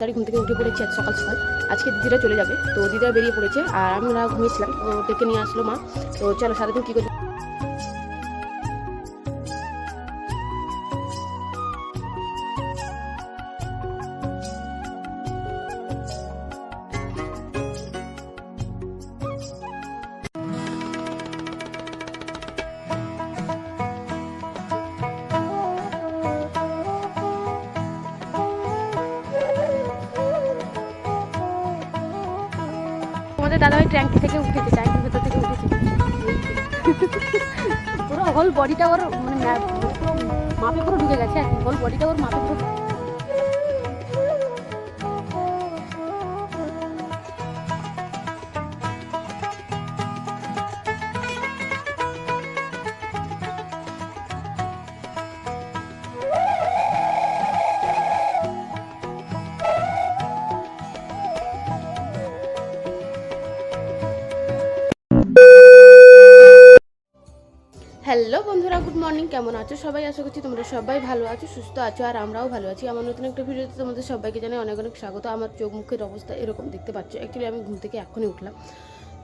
তাড়াতাড়ি ঘুম থেকে উঠে পড়েছি আজ সকাল সকাল। আজকে দিদিরা চলে যাবে। তো দিদিরা বেরিয়ে পড়েছে আর আমরা ঘুমিয়েছিলাম। তো ডেকে নিয়ে আসলো মা। তো চলো সারাদিন কী করি দাদা ওই ট্যাঙ্কি থেকে উঠেছে, ট্যাঙ্কির ভেতর থেকে উঠেছে। পুরো হোল বডিটা ওর মানে মাপে পুরো ঢুকে গেছে হোল বডিটা ওর মাপে পুরো হ্যালো বন্ধুরা, গুড মর্নিং। কেমন আছো সবাই? আশা করছি তোমরা সবাই ভালো আছো, সুস্থ আছো, আর আমরাও ভালো আছি। আমার নতুন একটা ভিডিওতে তোমাদের সবাইকে জানাই অনেক অনেক স্বাগত। আমার চোখ মুখের অবস্থা এরকম দেখতে পাচ্ছ। অ্যাকচুয়ালি আমি ঘুম থেকে এখনই উঠলাম।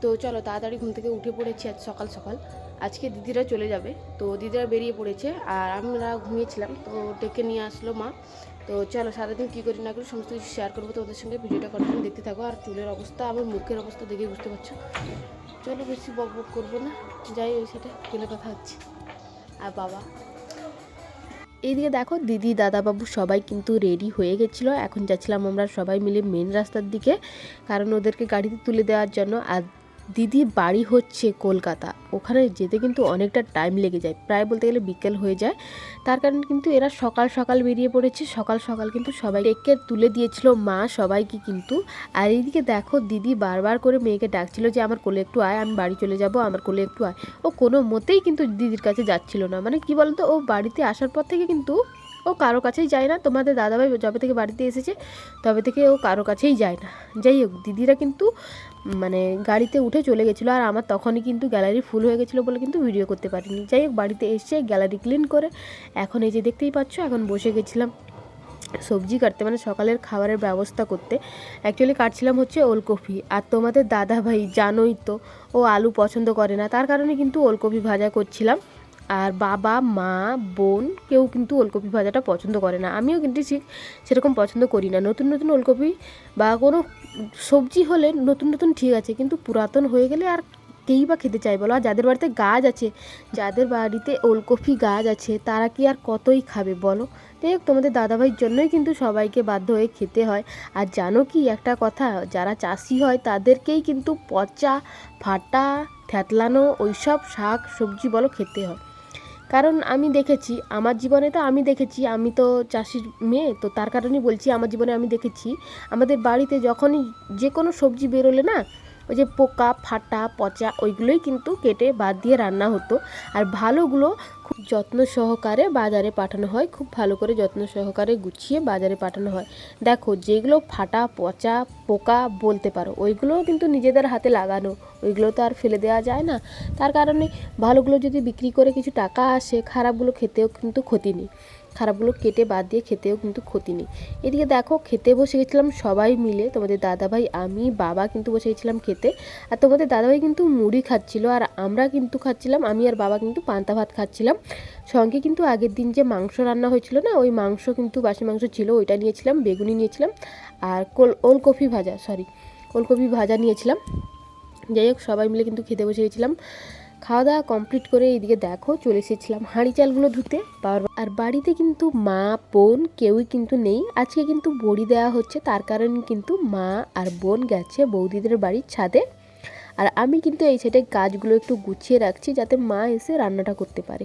তো চলো তাড়াতাড়ি ঘুম থেকে উঠে পড়েছি আজ সকাল সকাল। আজকে দিদিরা চলে যাবে। তো দিদিরা বেরিয়ে পড়েছে, আর আমরা ঘুমিয়েছিলাম। তো ডেকে নিয়ে আসলো মা। তো চলো সারাদিন কী করি না করি সমস্ত কিছু শেয়ার করব তোমাদের সঙ্গে। ভিডিওটা কন্টিনিউ দেখতে থাকো। আর চুলের অবস্থা, আমার মুখের অবস্থা দেখে বুঝতে পারছ। চলো বেশি বক বক করব না। যাই ওই সেটা চুলে কথা হচ্ছে। আর বাবা? এইদিকে দেখো দিদি, দাদাবাবু সবাই কিন্তু রেডি হয়ে গেছিল। এখন যাচ্ছিলাম আমরা সবাই মিলে মেন রাস্তার দিকে, কারণ ওদেরকে গাড়িতে তুলে দেওয়ার জন্য। আর দিদির বাড়ি হচ্ছে কলকাতা। ওখানে যেতে কিন্তু অনেকটা টাইম লেগে যায়। প্রায় বলতে গেলে বিকেল হয়ে যায়। তার কারণ কিন্তু এরা সকাল সকাল বেরিয়ে পড়েছে। সকাল সকাল কিন্তু সবাই টেকে তুলে দিয়েছিল, মা সবাইকে কিন্তু। আর এইদিকে দেখো দিদি বারবার করে মেয়েকে ডাকছিল যে, আমার কোলে একটু আয়, আমি বাড়ি চলে যাব, আমার কোলে একটু আয়। ও কোনো মতেই কিন্তু দিদির কাছে যাচ্ছিল না। মানে কি বলতো, ও বাড়িতে আসার পর থেকে কিন্তু ও কারও কাছেই যায় না। তোমাদের দাদাভাই যবে থেকে বাড়িতে এসেছে, তবে থেকে ও কারও কাছেই যায় না। যাই হোক, দিদিরা কিন্তু মানে গাড়িতে উঠে চলে গেছিল আর আমার তখনই কিন্তু গ্যালারি ফুল হয়ে গেছিল বলে কিন্তু ভিডিও করতে পারিনি। যাই হোক, বাড়িতে এসে গ্যালারি ক্লিন করে এখন এই যে দেখতেই পাচ্ছ, এখন বসে গেছিলাম সবজি কাটতে মানে সকালের খাবারের ব্যবস্থা করতে। অ্যাকচুয়ালি কাটছিলাম হচ্ছে ওলকপি। আর তোমাদের দাদা ভাই জানোই তো, ও আলু পছন্দ করে না, তার কারণে কিন্তু ওলকপি ভাজা করছিলাম। আর বাবা, মা, বোন কেউ কিন্তু ওলকপি ভাজাটা পছন্দ করে না। আমিও কিন্তু ঠিক সেরকম পছন্দ করি না। নতুন নতুন ওলকপি বা কোনো সবজি হলে নতুন নতুন ঠিক আছে, কিন্তু পুরাতন হয়ে গেলে আর কেই বা খেতে চাই বলো? আর যাদের বাড়িতে গাছ আছে, যাদের বাড়িতে ওলকপি গাছ আছে, তারা কি আর কতই খাবে বলো? যাই হোক, তোমাদের দাদাভাইয়ের জন্যই কিন্তু সবাইকে বাধ্য হয়ে খেতে হয়। আর জানো কি একটা কথা? যারা চাষি হয়, তাদেরকেই কিন্তু পচা, ফাটা থ্যাতলানো ওইসব শাক সবজি বলো খেতে হয়। কারণ আমি দেখেছি, আমার জীবনে তো আমি দেখেছি, আমি তো চাষির মেয়ে, তো তার কারণেই বলছি আমার জীবনে আমি দেখেছি। আমাদের বাড়িতে যখনই যে কোনো সবজি বেরোলে না ওই যে পোকা, ফাটা, পচা, ওইগুলোই কিন্তু কেটে বাদ দিয়ে রান্না হতো। আর ভালোগুলো খুব যত্ন সহকারে বাজারে পাঠানো হয়, খুব ভালো করে যত্ন সহকারে গুছিয়ে বাজারে পাঠানো হয়। দেখো, যেগুলো ফাটা, পচা, পোকা বলতে পারো, ওইগুলোও কিন্তু নিজেদের হাতে লাগানো, ওইগুলো তো আর ফেলে দেওয়া যায় না। তার কারণে ভালোগুলো যদি বিক্রি করে কিছু টাকা আসে, খারাপগুলো খেতেও কিন্তু ক্ষতি নেই। খারাপগুলো কেটে বাদ দিয়ে খেতেও কিন্তু ক্ষতি নেই। এদিকে দেখো, খেতে বসে গেছিলাম সবাই মিলে। তোমাদের দাদাভাই, আমি, বাবা কিন্তু বসে গেছিলাম খেতে। আর তোমাদের দাদাভাই কিন্তু মুড়ি খাচ্ছিল আর আমরা কিন্তু খাচ্ছিলাম, আমি আর বাবা কিন্তু পান্তা ভাত খাচ্ছিলাম। সঙ্গে কিন্তু আগের দিন যে মাংস রান্না হয়েছিল না, ওই মাংস কিন্তু, বাসি মাংস ছিল, ওইটা নিয়েছিলাম, বেগুনি নিয়েছিলাম আর কোল, ওলকপি ভাজা সরি ওলকপি ভাজা নিয়েছিলাম। যাই হোক, সবাই মিলে কিন্তু খেতে বসে গেছিলাম। খাওয়া দাওয়া কমপ্লিট করে এইদিকে দেখো, চলে এসেছিলাম হাঁড়ি চালগুলো ধুতে। আর বাড়িতে কিন্তু মা, বোন কেউই কিন্তু নেই। আজকে কিন্তু বড়ি দেওয়া হচ্ছে, তার কারণ কিন্তু মা আর বোন গেছে বৌদিদের বাড়ির ছাদে। আর আমি কিন্তু এই সাইডে গাছগুলো একটু গুছিয়ে রাখছি, যাতে মা এসে রান্নাটা করতে পারে।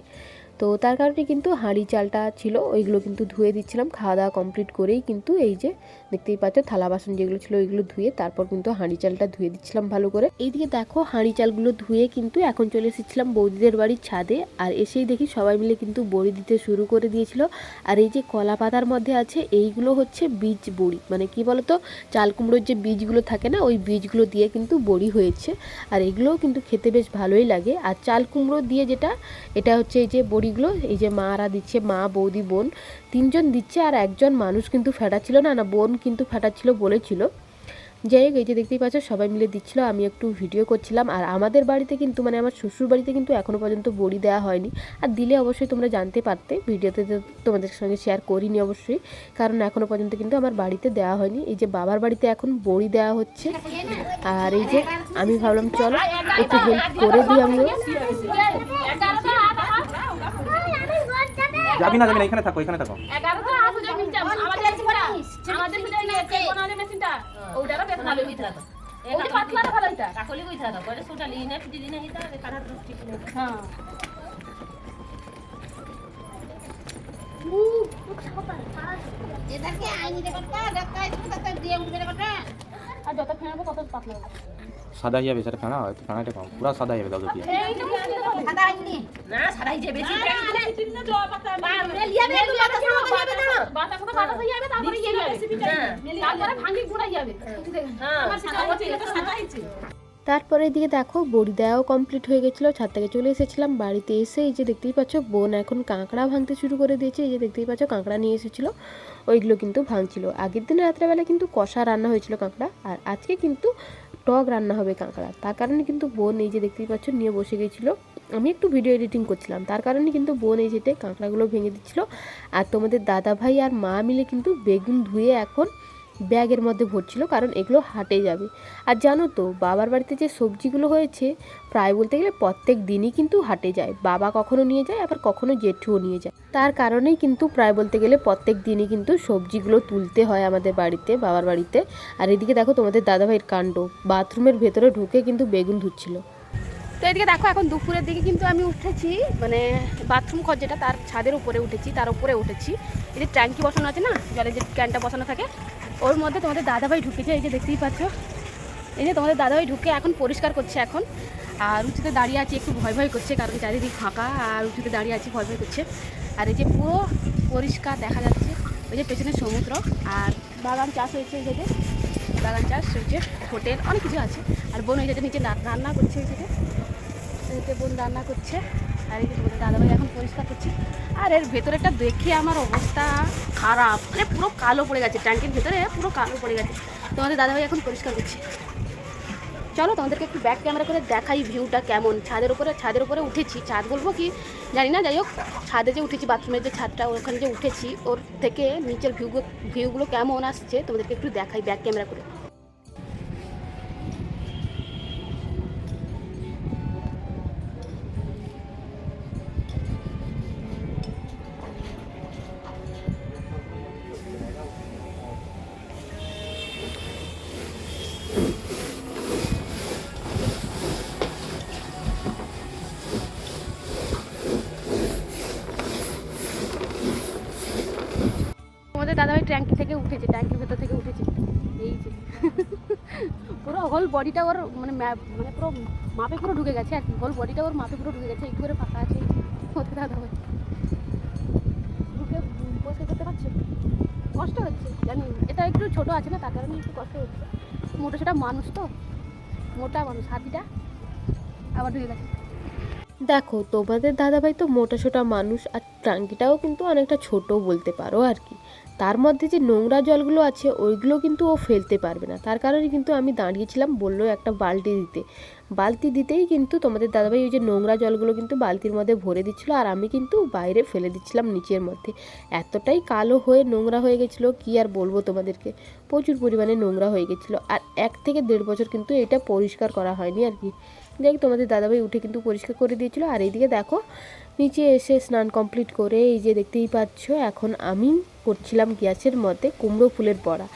তো তার কারণে কিন্তু হাঁড়ি চালটা ছিল, ওইগুলো কিন্তু ধুয়ে দিচ্ছিলাম খাওয়া দাওয়া কমপ্লিট করেই কিন্তু এই যে দেখতেই পাচ্ছ থালা বাসন যেগুলো ছিল ওইগুলো ধুয়ে তারপর কিন্তু হাঁড়ি চালটা ধুয়ে দিচ্ছিলাম ভালো করে। এইদিকে দেখো হাঁড়ি চালগুলো ধুয়ে কিন্তু এখন চলে এসেছিলাম বৌদিদের বাড়ির ছাদে, আর এসেই দেখি সবাই মিলে কিন্তু বড়ি দিতে শুরু করে দিয়েছিল। আর এই যে কলা পাতার মধ্যে আছে এইগুলো হচ্ছে বীজ বড়ি মানে কি বলতো, চাল কুমড়োর যে বীজগুলো থাকে না, ওই বীজগুলো দিয়ে কিন্তু বড়ি হয়েছে। আর এগুলোও কিন্তু খেতে বেশ ভালোই লাগে। আর চাল কুমড়ো দিয়ে যেটা, এটা হচ্ছে এই যে বড়ি সবজিগুলো এই যে মারা দিচ্ছে মা, বৌদি, বোন, তিনজন দিচ্ছে আর একজন মানুষ কিন্তু ফেটাচ্ছিল না না বোন কিন্তু ফেটাচ্ছিল বলেছিল। যাই হোক, এই যে দেখতেই পাচ্ছ, সবাই মিলে দিচ্ছিল, আমি একটু ভিডিও করছিলাম। আর আমাদের বাড়িতে কিন্তু মানে আমার শ্বশুর বাড়িতে কিন্তু এখনও পর্যন্ত বড়ি দেওয়া হয়নি। আর দিলে অবশ্যই তোমরা জানতে পারতে, ভিডিওতে তোমাদের সঙ্গে শেয়ার করিনি অবশ্যই, কারণ এখনও পর্যন্ত কিন্তু আমার বাড়িতে দেওয়া হয়নি। এই যে বাবার বাড়িতে এখন বড়ি দেওয়া হচ্ছে। আর এই যে আমি ভাবলাম, চলো একটু হেল্প করে দিই আমিও। যাবি না যাবি না এখানে থাকো এখানে থাকো। হিতা কাটা দৃষ্টি কিনে হ্যাঁ। আইনি দেবতা ডাক্তার ডাক্তার দিয়ে উঠে দেবতা আর যত ফেনাবো তত পাতলা হবে। সাদা যাবে সেটা ফেনা হয় ফেনাটা কম। পুরো সাদা যাবে দাদু দিয়ে। সাদা আইনি না সারাই যে বেশি। বাতা কথা বাতা হয়ে যাবে তারপরে ইয়ে যাবে তারপরে ভাঙি গুড়াই যাবে। হ্যাঁ তারপরে দিকে দেখো, বড়ি দেওয়াও কমপ্লিট হয়ে গেছিল। ছাদ থেকে চলে এসেছিলাম, বাড়িতে এসে এই যে দেখতেই পাচ্ছ, বোন এখন কাঁকড়া ভাঙতে শুরু করে দিয়েছে। এই যে দেখতেই পাচ্ছ, কাঁকড়া নিয়ে এসেছিল, ওইগুলো কিন্তু ভাঙছিল। আগের দিন রাত্রেবেলা কিন্তু কষা রান্না হয়েছিল কাঁকড়া, আর আজকে কিন্তু টক রান্না হবে কাঁকড়া। তার কারণে কিন্তু বোন এই যে দেখতেই পাচ্ছ, নিয়ে বসে গেছিল। আমি একটু ভিডিও এডিটিং করছিলাম, তার কারণে কিন্তু বোন এই যেতে কাঁকড়াগুলো ভেঙে দিচ্ছিল। আর তোমাদের দাদা ভাই আর মা মিলে কিন্তু বেগুন ধুয়ে এখন ব্যাগের মধ্যে ভরছিল কারণ এগুলো হাটে যাবে। আর জানো তো, বাবার বাড়িতে যে সবজিগুলো হয়েছে, প্রায় বলতে গেলে প্রত্যেক দিনই কিন্তু হাটে যায়। বাবা কখনো নিয়ে যায়, আবার কখনো জেঠুও নিয়ে যায়। তার কারণেই কিন্তু প্রায় বলতে গেলে প্রত্যেক দিনই কিন্তু সবজিগুলো তুলতে হয় আমাদের বাড়িতে, বাবার বাড়িতে। আর এদিকে দেখো তোমাদের দাদাভাইয়ের কাণ্ড। বাথরুমের ভেতরে ঢুকে কিন্তু বেগুন ধুচ্ছিল। তো এদিকে দেখো, এখন দুপুরের দিকে কিন্তু আমি উঠেছি মানে বাথরুম ঘর যেটা, তার ছাদের উপরে উঠেছি, তার উপরে উঠেছি। এই যে ট্যাঙ্কি বসানো আছে না জলের যে ক্যানটা বসানো থাকে ওর মধ্যে তোমাদের দাদাভাই ঢুকেছে, এই যে দেখতেই পাচ্ছ। এই যে তোমাদের দাদাভাই ঢুকে এখন পরিষ্কার করছে এখন। আর উঁচুতে দাঁড়িয়ে আছে, একটু ভয় ভয় করছে, কারণ চারিদিক ফাঁকা, আর উঁচুতে দাঁড়িয়ে আছে, ভয় ভয় করছে। আর এই যে পুরো পরিষ্কার দেখা যাচ্ছে, ওই যে পেছনে সমুদ্র, আর বাগান চাষ হয়েছে এই যে। বাগান চাষ হয়েছে, হোটেল, অনেক কিছু আছে। আর বোন এই যে নিচে রান্না করছে এই যে বোন রান্না করছে। আর দাদাভাই এখন পরিষ্কার করছে। আর এর ভেতরেটা দেখে আমার অবস্থা খারাপ। মানে পুরো কালো পড়ে গেছে, ট্যাঙ্কের ভেতরে পুরো কালো পড়ে গেছে। তোমাদের দাদাভাই এখন পরিষ্কার করছে। চলো তোমাদেরকে একটু ব্যাক ক্যামেরা করে দেখাই ভিউটা কেমন। ছাদের উপরে ছাদের উপরে উঠেছি। ছাদ বলব কি? জানি না, যাই হোক, ছাদে যে উঠেছি বাথরুমের যে ছাদটা, ওখানে যে উঠেছি, ওর থেকে নিচের ভিউগুলো ভিউগুলো কেমন আসছে, তোমাদেরকে একটু দেখাই ব্যাক ক্যামেরা করে। তোমাদের দাদাভাই ট্যাঙ্কি থেকে উঠেছে, ট্যাঙ্কির ভেতর থেকে উঠেছে। এই যে। পুরো হোল বডিটা ওর মানে মানে পুরো মাপে পুরো ঢুকে গেছে আর কি। হোল বডিটা ওর মাপে পুরো ঢুকে গেছে একটু করে ফাঁকা আছে ওদের দাদাভাই। ঢুকে বসে করতে পারছে কষ্ট হচ্ছে, জানি। এটা একটু ছোট আছে না, তার কারণে একটু কষ্ট হচ্ছে। মোটা সেটা মানুষ তো, মোটা মানুষ, হাতিটা আবার ঢুকে গেছে। দেখো, তোমাদের দাদাভাই তো মোটা সোটা মানুষ, আর ট্যাঙ্কিটাও কিন্তু অনেকটা ছোট বলতে পারো আর কি। তার মধ্যে যে নোংরা জলগুলো আছে, ওইগুলো কিন্তু ও ফেলতে পারবে না। তার কারণে কিন্তু আমি দাঁড়িয়েছিলাম বলল একটা বালতি দিতে। বালতি দিতেই কিন্তু তোমাদের দাদাভাই ওই যে নোংরা জলগুলো কিন্তু বালতির মধ্যে ভরে দিচ্ছিল আর আমি কিন্তু বাইরে ফেলে দিচ্ছিলাম নিচের মধ্যে। এতটাই কালো হয়ে নোংরা হয়ে গেছিল, কি আর বলব তোমাদেরকে? প্রচুর পরিমাণে নোংরা হয়ে গেছিল। আর এক থেকে দেড় বছর কিন্তু এটা পরিষ্কার করা হয়নি আর কি। যাই তোমাদের দাদাভাই উঠে কিন্তু পরিষ্কার করে দিয়েছিল। আর এইদিকে দেখো নিচে এসে স্নান কমপ্লিট করে এই যে দেখতেই পাচ্ছ, এখন আমি করছিলাম গ্যাসের মধ্যে কুমড়ো ফুলের বড়া।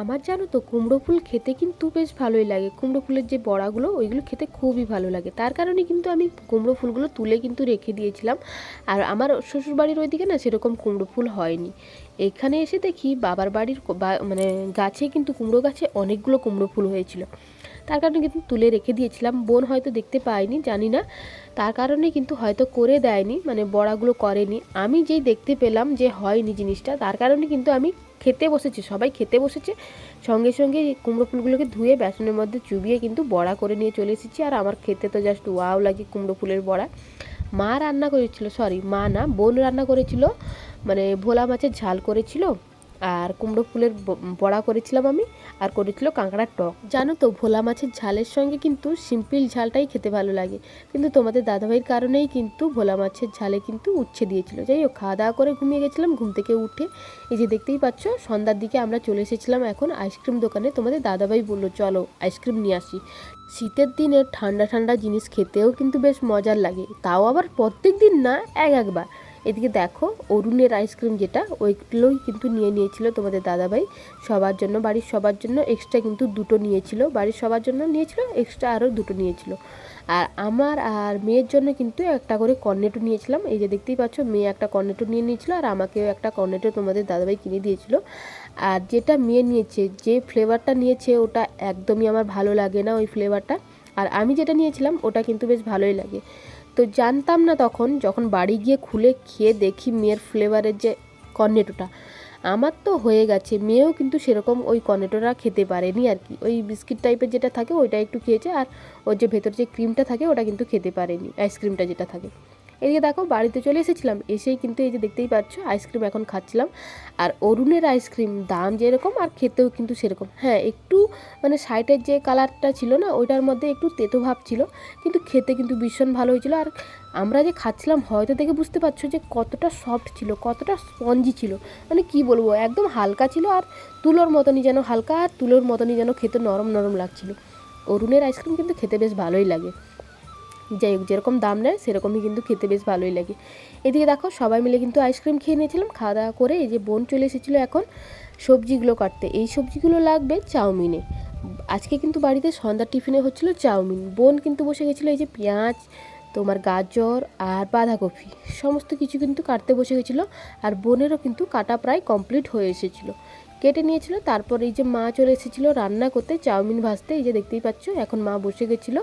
আমার জানো তো, কুমড়ো ফুল খেতে কিন্তু বেশ ভালোই লাগে। কুমড়ো ফুলের যে বড়াগুলো, ওইগুলো খেতে খুবই ভালো লাগে। তার কারণে কিন্তু আমি কুমড়ো ফুলগুলো তুলে কিন্তু রেখে দিয়েছিলাম। আর আমার শ্বশুরবাড়ির ওইদিকে না সেরকম কুমড়ো ফুল হয়নি। এখানে এসে দেখি বাবার বাড়ির মানে গাছে কিন্তু কুমড়ো গাছে অনেকগুলো কুমড়ো ফুল হয়েছিল। তার কারণে কিন্তু তুলে রেখে দিয়েছিলাম। বোন হয়তো দেখতে পায়নি, জানি না। তার কারণে কিন্তু হয়তো করে দেয়নি মানে বড়াগুলো করেনি। আমি যেই দেখতে পেলাম যে হয়নি জিনিসটা, তার কারণে কিন্তু আমি খেতে বসেছি, সবাই খেতে বসেছে। সঙ্গে সঙ্গে কুমড়ো ফুলগুলোকে ধুয়ে বেসনের মধ্যে চুবিয়ে কিন্তু বড়া করে নিয়ে চলে এসেছি। আর আমার খেতে তো জাস্ট ওয়াও লাগে কুমড়ো ফুলের বড়া। মা রান্না করেছিল সরি মা না, বোন রান্না করেছিল মানে ভোলা মাছের ঝাল করেছিল। আর কুমড়ো ফুলের বড়া করেছিলাম আমি, আর করেছিল কাঁকড়ার টক। জানো তো, ভোলা মাছের ঝালের সঙ্গে কিন্তু সিম্পল ঝালটাই খেতে ভালো লাগে। কিন্তু তোমাদের দাদাভাইয়ের কারণেই কিন্তু ভোলা মাছের ঝালে কিন্তু উচ্ছে দিয়েছিল। যাই হোক, খাওয়া দাওয়া করে ঘুমিয়ে গেছিলাম, ঘুম থেকে উঠে এই যে দেখতেই পাচ্ছ, সন্ধ্যার দিকে আমরা চলে এসেছিলাম এখন আইসক্রিম দোকানে। তোমাদের দাদাভাই বলল, চলো, আইসক্রিম নিয়ে আসি। শীতের দিনে ঠান্ডা ঠান্ডা জিনিস খেতেও কিন্তু বেশ মজার লাগে। তাও আবার প্রত্যেক দিন না, এক একবার। এদিকে দেখো, অরুণের আইসক্রিম যেটা, ওইগুলোই কিন্তু নিয়ে নিয়েছিল তোমাদের দাদাভাই। সবার জন্য, বাড়ির সবার জন্য এক্সট্রা কিন্তু দুটো নিয়েছিল। বাড়ির সবার জন্য নিয়েছিল এক্সট্রা আরও দুটো নিয়েছিল। আর আমার আর মেয়ের জন্য কিন্তু একটা করে কর্নেটো নিয়েছিলাম। এই যে দেখতেই পাচ্ছ, মেয়ে একটা কর্নেটো নিয়ে নিয়েছিল আর আমাকেও একটা কর্নেটো তোমাদের দাদাভাই কিনে দিয়েছিল। আর যেটা মেয়ে নিয়েছে, যে ফ্লেভারটা নিয়েছে, ওটা একদমই আমার ভালো লাগে না ওই ফ্লেভারটা আর আমি যেটা নিয়েছিলাম, ওটা কিন্তু বেশ ভালোই লাগে। তো জানতাম না তখন যখন বাড়ি গিয়ে খুলে খেয়ে দেখি মেয়ের ফ্লেভারের যে কর্নেটোটা আমার তো হয়ে গেছে, মেয়েও কিন্তু সেরকম ওই কর্নেটোটা খেতে পারেনি আর কি। ওই বিস্কিট টাইপের যেটা থাকে ওইটা একটু খেয়েছে আর ওর যে ভেতর যে ক্রিমটা থাকে ওটা কিন্তু খেতে পারেনি আইসক্রিমটা যেটা থাকে। এদিকে দেখো, বাড়িতে চলে এসেছিলাম। এসেই কিন্তু এই যে দেখতেই পাচ্ছ, আইসক্রিম এখন খাচ্ছিলাম। আর অরুণের আইসক্রিম দাম যেরকম আর খেতেও কিন্তু সেরকম। হ্যাঁ একটু মানে সাইডের যে কালারটা ছিল না, ওইটার মধ্যে একটু তেতো ভাব ছিল, কিন্তু খেতে কিন্তু ভীষণ ভালো হয়েছিল। আর আমরা যে খাচ্ছিলাম, হয়তো দেখে বুঝতে পারছ যে কতটা সফট ছিল, কতটা স্পঞ্জি ছিল। মানে কি বলব, একদম হালকা ছিল আর তুলোর মতনই যেন হালকা, আর তুলোর মতনই যেন খেতে নরম নরম লাগছিল। অরুণের আইসক্রিম কিন্তু খেতে বেশ ভালোই লাগে। যাই হোক, যেরকম দাম নেয়, সেরকমই কিন্তু খেতে বেশ ভালোই লাগে। এদিকে দেখো, সবাই মিলে কিন্তু আইসক্রিম খেয়ে নিয়েছিলাম খাওয়া দাওয়া করে এই যে বোন চলে এসেছিল এখন সবজিগুলো কাটতে। এই সবজিগুলো লাগবে চাউমিনে। আজকে কিন্তু বাড়িতে সন্ধ্যার টিফিনে হচ্ছিল চাউমিন। বোন কিন্তু বসে গেছিল এই যে পেঁয়াজ, তোমার গাজর আর বাঁধাকপি। সমস্ত কিছু কিন্তু কাটতে বসে গেছিল, আর বোনেরও কিন্তু কাটা প্রায় কমপ্লিট হয়ে এসেছিল। কেটে নিয়েছিল, তারপর এই যে মা চলে এসেছিল রান্না করতে, চাউমিন ভাজতে, এই যে দেখতেই পাচ্ছ, এখন মা বসে গেছিল।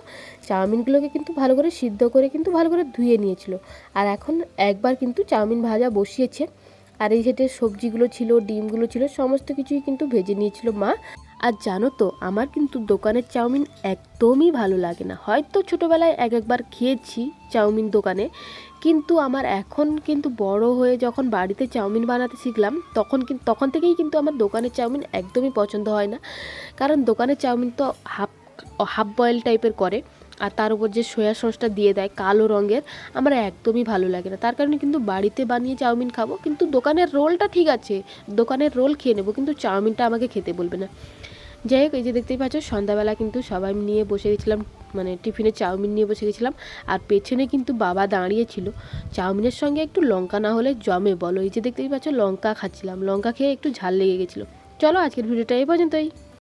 চাউমিনগুলোকে কিন্তু ভালো করে সিদ্ধ করে কিন্তু ভালো করে ধুয়ে নিয়েছিল। আর এখন একবার কিন্তু চাউমিন ভাজা বসিয়েছে। আর এই সেটে সবজিগুলো ছিল, ডিমগুলো ছিল, সমস্ত কিছুই কিন্তু ভেজে নিয়েছিল মা। আর জানো তো, আমার কিন্তু দোকানের চাউমিন একদমই ভালো লাগে না। হয়তো ছোটোবেলায় এক একবার খেয়েছি চাউমিন দোকানে, কিন্তু আমার এখন কিন্তু বড় হয়ে যখন বাড়িতে চাউমিন বানাতে শিখলাম, তখন কিন্তু তখন থেকেই কিন্তু আমার দোকানের চাউমিন একদমই পছন্দ হয় না। কারণ দোকানের চাউমিন তো হাফ হাফ বয়েল টাইপের করে। আর তার উপর যে সয়া সসটা দিয়ে দেয় কালো রঙের, আমার একদমই ভালো লাগে না। তার কারণে কিন্তু বাড়িতে বানিয়ে চাউমিন খাব, কিন্তু দোকানের রোলটা ঠিক আছে। দোকানের রোল খেয়ে নেব, কিন্তু চাউমিনটা আমাকে খেতে বলবে না। যাই হোক, এই যে দেখতেই পাচ্ছ, সন্ধ্যাবেলা কিন্তু সবাই নিয়ে বসে গেছিলাম মানে টিফিনে চাউমিন নিয়ে বসে গেছিলাম, আর পেছনে কিন্তু বাবা দাঁড়িয়েছিল। চাউমিনের সঙ্গে একটু লঙ্কা না হলে জমে, বলো। এই যে দেখতেই পাচ্ছ, লঙ্কা খাচ্ছিলাম। লঙ্কা খেয়ে একটু ঝাল লেগে গেছিল। চলো, আজকের ভিডিওটা এই পর্যন্তই।